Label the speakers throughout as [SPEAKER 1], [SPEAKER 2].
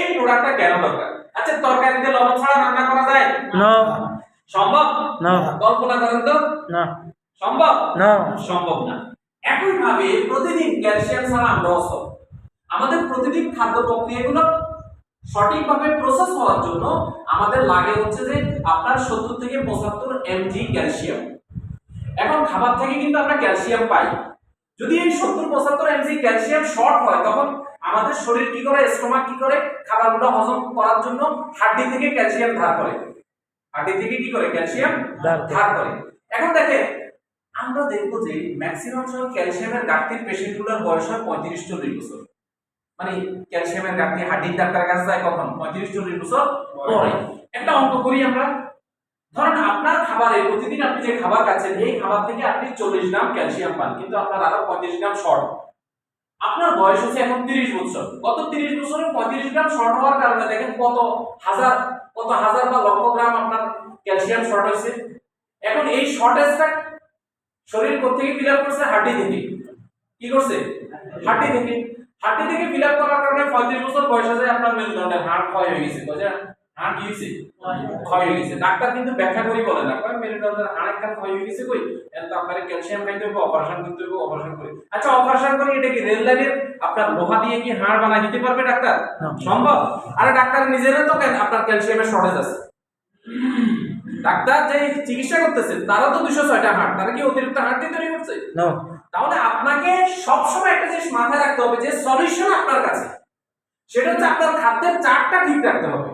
[SPEAKER 1] এই প্রোডাক্টটা কেন দরকার? আচ্ছা তরকারিতে লবণ ছাড়া রান্না করা যায়?
[SPEAKER 2] No,
[SPEAKER 1] সম্ভব?
[SPEAKER 2] no,
[SPEAKER 1] কল্পনা করেন তো।
[SPEAKER 2] no,
[SPEAKER 1] সম্ভব?
[SPEAKER 2] no.
[SPEAKER 1] সম্ভব না। একইভাবে প্রতিদিন ক্যালসিয়াম ছাড়া আমরা অসম আমাদের প্রতিদিন খাদ্য প্রক্রিয়াগুলো সঠিকভাবে প্রসেস হওয়ার জন্য আমাদের লাগে হচ্ছে যে আপনার সত্তর থেকে পঁচাত্তর এমজি ক্যালসিয়াম। এখন খাবার থেকে কিন্তু আমরা ক্যালসিয়াম পাই। যদি এই সত্তর পঁচাত্তর এমজি ক্যালসিয়াম শর্ট হয় তখন আমাদের শরীর কি করে স্টোমাক কি করে খাবারগুলো হজম করার জন্য হাড্ডি থেকে ক্যালসিয়াম ধার করে। হাড্ডি থেকে কি করে ক্যালসিয়াম
[SPEAKER 2] ধার করে।
[SPEAKER 1] এখন দেখেন আমরা দেখব যে ম্যাক্সিমাম সময় ক্যালসিয়ামের ঘাটতির পেশেন্টগুলোর বয়স হয় পঁয়ত্রিশ চল্লিশ বছর। মানে ক্যালসিয়ামের ঘাটতি হাড্ডির ডাক্তার কাছে যায় কখন? পঁয়ত্রিশ চল্লিশ বছর পরে। একটা অঙ্ক করি আমরা। ধরেন আপনার খাবারে প্রতিদিন আপনি যে খাবার খাচ্ছেন, এই খাবার থেকে আপনি চল্লিশ গ্রাম ক্যালসিয়াম পান, কিন্তু আপনার আরও পঁয়ত্রিশ গ্রাম শর্ট। আপনার বয়স হচ্ছে এখন তিরিশ বছর। গত তিরিশ বছরে পঁয়ত্রিশ গ্রাম শর্ট হওয়ার কারণে দেখেন কত হাজার কত হাজার বা লক্ষ গ্রাম আপনার ক্যালসিয়াম শর্ট হয়েছে। এখন এই শর্টেজটা শরীর কোথেকে ফিল আপ করছে হাড্ডি থেকে। কি করছে? হাড্ডি থেকে। হাড্ডি থেকে ফিল আপ করার কারণে পঁয়ত্রিশ বছর বয়স আছে আপনার মেরুদণ্ডের হাড় ক্ষয় হয়ে গেছে বুঝে হাড় কি হয়েছে ক্ষয় হয়ে গেছে। ডাক্তার কিন্তু ব্যাখ্যা করি বলে না কয় মেরুদণ্ডের হাড় একটা ক্ষয় হয়ে গেছে কই? এর তো আপনার ক্যালসিয়াম খাইতে হবে অপারেশন করতে হবে অপারেশন করে। আচ্ছা অপারেশন করে এটা কি রেল লাইনের? আপনার লোহা দিয়ে কি হাড় বানাই দিতে পারবে ডাক্তার? সম্ভব? আরে ডাক্তার নিজেরও তো কেন? আপনার ক্যালসিয়ামের শর্টেজ আছে। ডাক্তার যে চিকিৎসা করতেছে তারা তো দুশো ছয়টা হাড় তারা কি অতিরিক্ত দিয়ে তৈরি করছে. তাহলে আপনাকে সবসময় একটা জিনিস মাথায় রাখতে হবে যে সলিউশন আপনার কাছে। সেটা হচ্ছে আপনার খাদ্যের চারটা ঠিক রাখতে হবে।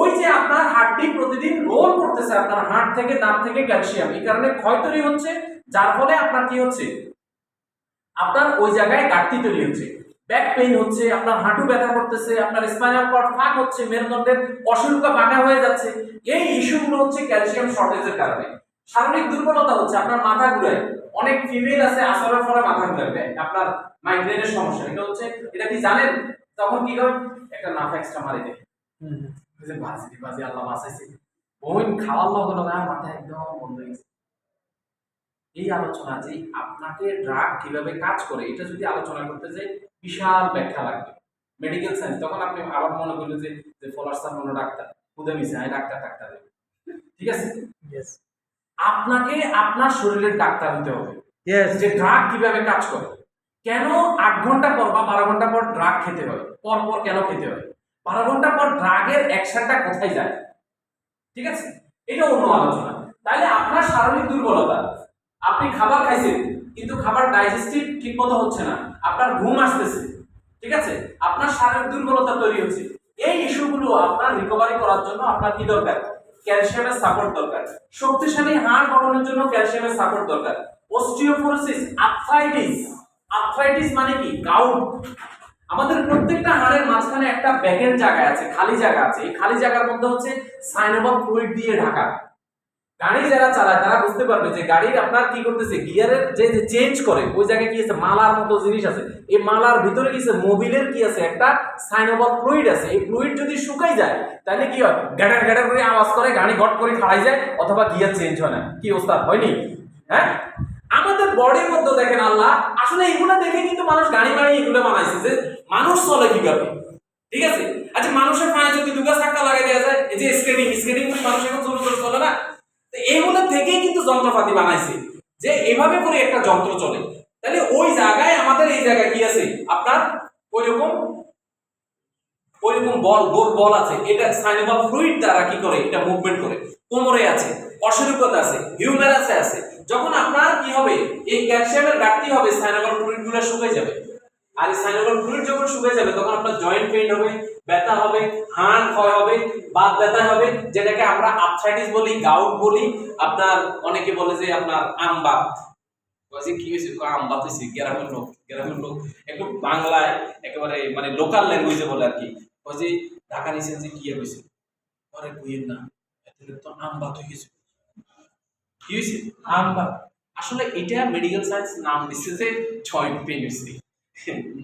[SPEAKER 1] ওই যে আপনার হাড়টি প্রতিদিন রোল করতেছে, আপনার হাড় থেকে দাঁত থেকে ক্যালসিয়াম এই কারণে ক্ষয় তৈরি হচ্ছে, যার ফলে আপনার কি হচ্ছে? আপনার ওই জায়গায় ঘাটতি তৈরি হচ্ছে। ব্যাক পেইন হচ্ছে, আপনার হাঁটু ব্যথা করতেছে, আপনার স্পাইনাল কর্ড ফাঁক হচ্ছে, মেরুদণ্ডের অসুরকা বাঁকা হয়ে যাচ্ছে। এই ইস্যুগুলো হচ্ছে ক্যালসিয়াম শর্টেজের কারণে। শারীরিক দুর্বলতা হচ্ছে, আপনার মাথা ঘুরায়। অনেক ফিমেল আছে আসরের ফলে মাথা ঘুরাবে আপনার মাইগ্রেনের সমস্যা। এটা হচ্ছে, এটা কি জানেন? তখন কি হয়? একটা নাফা এক্সট্রা মারি দেয়। যে বাজি বাজি আল্লাহ বাঁচাইছে। খাওয়ার লগে লগে আর মাথা একদম বন্ধ হয়ে গেছে। এই আলোচনা যে আপনাকে ড্রাগ কীভাবে কাজ করে এটা যদি আলোচনা করতে যাই বিশাল ব্যাখ্যা লাগবে। মেডিকেল সায়েন্স তখন আপনি আবার মনে করলেন যে যে ফলার স্যার মনে ডাক্তার খুদে মিশে আমি ডাক্তার ডাক্তার ঠিক আছে? আপনাকে আপনার শরীরের ডাক্তার হতে হবে. যে ড্রাগ কীভাবে কাজ করে। কেন আট ঘণ্টা পর বা বারো ঘণ্টা পর ড্রাগ খেতে হয়? পর পর কেন খেতে হয়? বারো ঘণ্টা পর ড্রাগের অ্যাকশনটা কোথায় যায়? ঠিক আছে? এটা অন্য আলোচনা। তাহলে আপনার শারীরিক দুর্বলতা, আপনি খাবার খাইছেন, কিন্তু খাবার ডাইজেস্টিভ ঠিক মতো হচ্ছে না, আপনার ঘুম আসতেছে, ঠিক আছে? আপনার শারীরিক দুর্বলতা তৈরি হচ্ছে। এই ইস্যুগুলো আপনার রিকভারি করার জন্য আপনার কি দরকার? ক্যালসিয়ামের সাপোর্ট দরকার। শক্তিশালী হাড় গঠনের জন্য ক্যালসিয়ামের সাপোর্ট দরকার। অস্টিওপোরোসিস আর্থ্রাইটিস আর্থ্রাইটিস মানে কি? গাউট আমাদের প্রত্যেকটা হাড়ের মাঝখানে একটা ব্যাকের জায়গা আছে, খালি জায়গা আছে। এই খালি জায়গার মধ্যে হচ্ছে সাইনোভাল ফ্লুইড দিয়ে ঢাকা। গাড়ি যারা চালায়, তারা বুঝতে পারবে যে গাড়ির আপনার কি করতেছে, গিয়ারের যে চেঞ্জ করে, ওই জায়গায় কি আছে, মালার মতো জিনিস আছে। এই মালার ভিতরে কি আছে, মোবিলের কি আছে, একটা সাইনোভাল ফ্লুইড আছে। এই ফ্লুইড যদি শুকাই যায়, তাহলে কি হয়, গ্যাডার গ্যাডার করে আওয়াজ করে, গাড়ি গট করে খাড়াই যায়, অথবা গিয়ার চেঞ্জ হয় না। কি ওস্তাদ হয়নি? হ্যাঁ? আমাদের বডির মধ্যে দেখেন আল্লাহ, আসলে এগুলো দেখে কিন্তু মানুষ গাড়ি মাড়ি এগুলো বানাইছে যে মানুষ চলে কীভাবে? ঠিক আছে? আচ্ছা মানুষের পায়ে যদি দুগা চাক্কা লাগাই দেওয়া যায়, এই যে স্কেটিং স্কেটিং করে মানুষ এখন জোরে জোরে চলে না? তো এইগুলো থেকেই কিন্তু যন্ত্রপাতি বানাইছে, যে এভাবে করে একটা যন্ত্র চলে। তাহলে ওই জায়গায় আমাদের এই জায়গায় কি আছে? আপনার ওই রকম ওই রকম বল, গোল বল আছে। এটা সাইনোভাল ফ্লুইড দ্বারা কি করে? এটা মুভমেন্ট করে। কোমরে আছে অসুরকতা আছে হিউমেরাসে আছে। যখন আপনার কি হবে? এই ক্যালসিয়ামের ঘাটতি হবে সাইনোভাল ফ্লুইডগুলো শুকিয়ে যাবে। আর এই ফ্লুইড যখন শুকিয়ে যাবে তখন আপনার জয়েন্ট পেইন হবে ব্যথা হবে হাড় ক্ষয় হবে বাত ব্যথা হবে যেটাকে আমরা আর্থ্রাইটিস বলি গাউট বলি আপনার অনেকে বলে যে আপনার আমবাত বলছি কি হয়েছে? কয় আমবাত হয়েছে? গ্রামের লোক গ্রামের লোক একটু বাংলায় একেবারে মানে লোকাল ল্যাঙ্গুয়েজে বলে আর কি। যে ঢাকা নিছেন যে কি হয়েছে? পরে কইেন না এতে তো আমবাত হয়ে গেছে। কি হয়েছে? আমবাত আসলে এটা মেডিকেল সায়েন্স নাম দিচ্ছে যে ছয় পেন হয়েছে।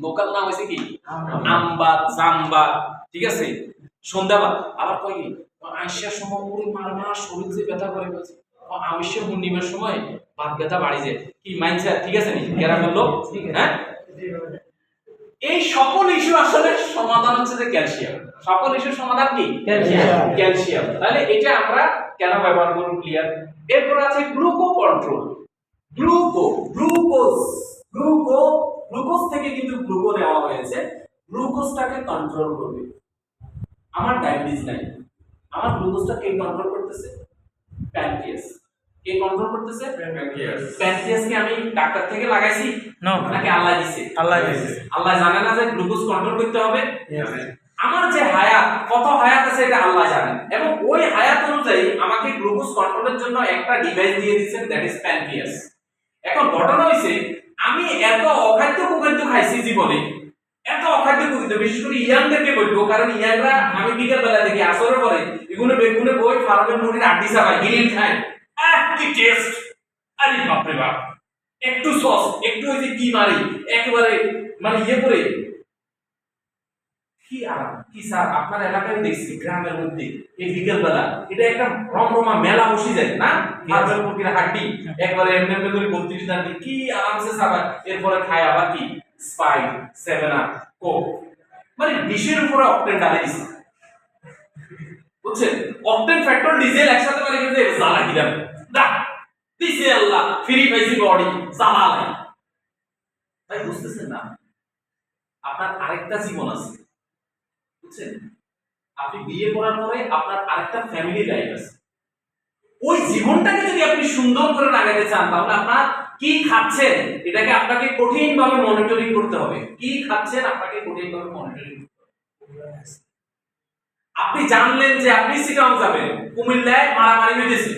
[SPEAKER 1] লোকাল নাম হয়েছে কি? আমবাত জামবাত ঠিক আছে? সন্ধ্যাবাদ আবার কয় কি? আইসার সময় ওরে মার মার শরীর যে ব্যথা করে বলছে। আমিষে পূর্ণিমার সময় বাত ব্যথা বাড়ি যায়। কি মাইন্ডসেট ঠিক আছে নি? গ্রামের লোক হ্যাঁ?
[SPEAKER 2] এই সকল ইস্যু আসলে সমাধান হচ্ছে যে ক্যালসিয়াম। সকল ইস্যুর সমাধান কি?
[SPEAKER 3] ক্যালসিয়াম।
[SPEAKER 2] ক্যালসিয়াম। তাহলে এটা আমরা কেন ব্যবহার করব ক্লিয়ার এরপর আছে গ্লুকো কন্ট্রোল
[SPEAKER 1] গ্লুকো গ্লুকোজ থেকে কিন্তু গ্লুকো নেওয়া হয়েছে। গ্লুকোজটাকে কন্ট্রোল করবে। আমার ডায়াবেটিস নাই। আমার গ্লুকোজটা কে কন্ট্রোল করতেছে? প্যানক্রিয়াস কে কন্ট্রোল করতেছে?
[SPEAKER 4] প্যানক্রিয়াস
[SPEAKER 1] প্যানক্রিয়াসকে আমি ডাক্তার থেকে লাগাইছি?
[SPEAKER 3] No.
[SPEAKER 1] নাকি আল্লাহ দিছে?
[SPEAKER 3] আল্লাহ দিছে।
[SPEAKER 1] আল্লাহ জানে না যে গ্লুকোজ কন্ট্রোল করতে হবে? আমার যে হায়াত কত হায়াত আছে এটা আল্লাহ জানেন এবং ওই হায়াত অনুযায়ী আমাকে গ্লুকোজ কন্ট্রোলের জন্য একটা ডিভাইস দিয়ে দিচ্ছেন দ্যাট ইজ প্যানক্রিয়াস এখন ঘটনা হইছে আমি এত অখাদ্য কুখাদ্য খাইছি জীবনে। এত অখাদ্য কুখাদ্য, বিশেষ করে ইয়াংদেরকে বলব, কারণ ইয়াংরা আমি বিকেল বেলা দেখি আসরের পরে এগুলো বেগুনে বই ফার্মে মুরগির আড্ডি চাবাই গ্রিল খায়। আহ, কি টেস্ট আরে বাপরে বাপ। একটু সস, একটু ওই যে কি মারি, একেবারে মানে ইয়ে করে কি আরাম কি স্যার? আপনার এলাকায় দেখছি গ্রামের মধ্যে এই বিকেল বেলা এটা একটা রমরমা মেলা বসে যায় না? হাড়ের মুরগির হাড্ডি একবারে এমনি এমনি করে বত্রিশ দাঁড়ি কি আরামসে সাবাই এরপরে খায় আবার কি? স্পাইট সেভেন আপ কোক মানে ডিশের উপরে অক্টেন ডালে দিছে। বুঝছেন? অক্টেন পেট্রোল ডিজেল একসাথে মানে কিন্তু জ্বালা দিলাম দা দিছে আল্লাহ ফ্রি পাইছি বডি জ্বালা নাই। তাই বুঝতেছেন না? আপনার আরেকটা জীবন আছে। বুঝছেন? আপনি বিয়ে করার পরে আপনার আরেকটা ফ্যামিলি লাইফ আছে। ওই জীবনটাকে যদি আপনি সুন্দর করে লাগাতে চান, তাহলে আপনার কি খাচ্ছেন? এটাকে আপনাকে কঠিন ভাবে মনিটরিং করতে হবে। কি খাচ্ছেন? আপনাকে কঠিন ভাবে মনিটরিং করতে হবে। আপনি জানলেন যে আপনি সিটং যাবেন। কুমিল্লায় মারামারি হইতেছে